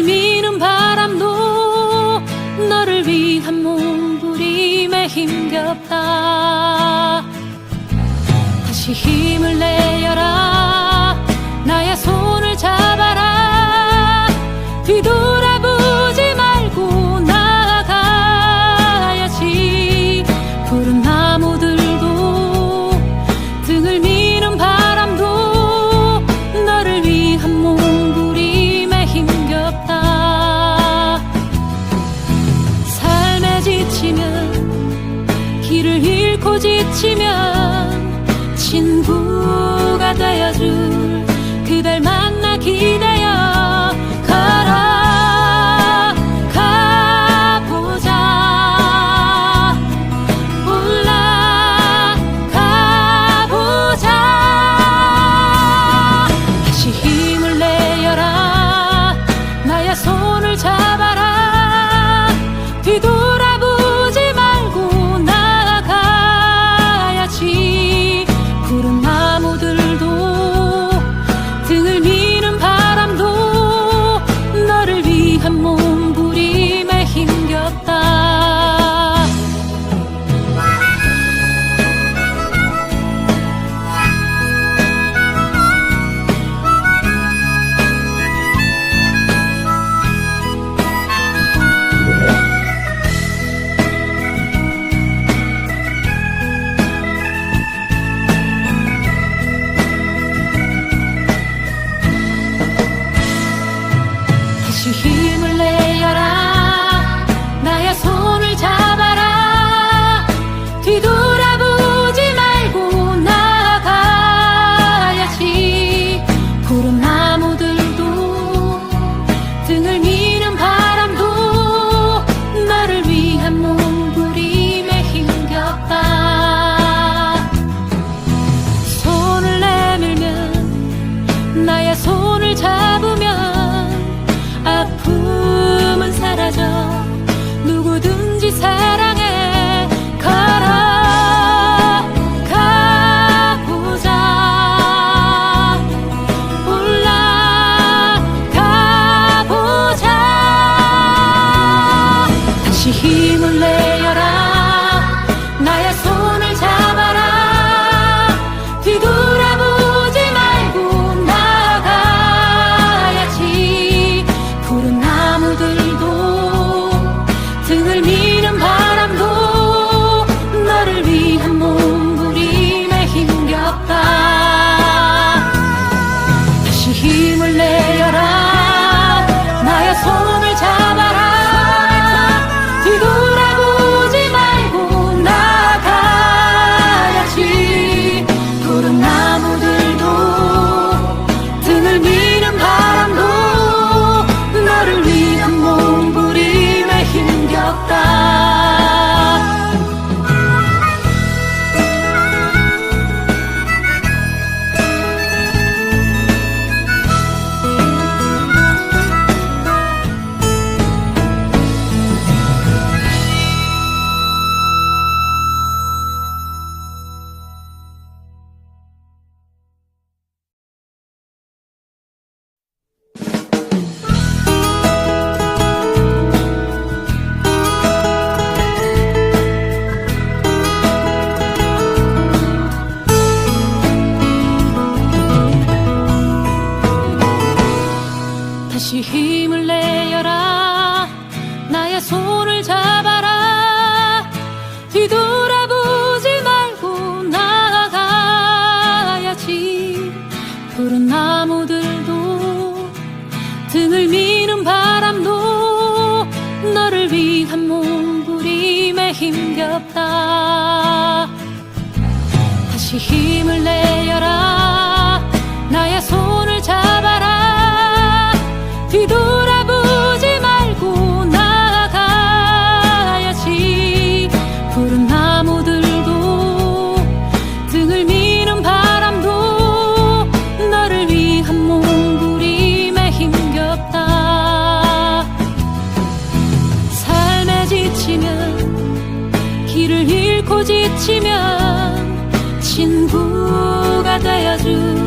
너를 미는 바람도 너를 위한 몸부림에 힘겹다. 다시 힘을 내어라. 나의 손을 잡아라. 뒤돌아보지 말고 나아가야지. 푸른 나무들 부딪히면 친구가 되어줄 그댈 만나 기대 she hears 부는 바람도 너를 위한 몸부림에 힘겹다. 다시 힘을 내어라. 나의 손을 잡아라. 뒤돌아보지 말고 나아가야지. 푸른 나무들 지치면 길을 잃고 지치면 친구가 되어줄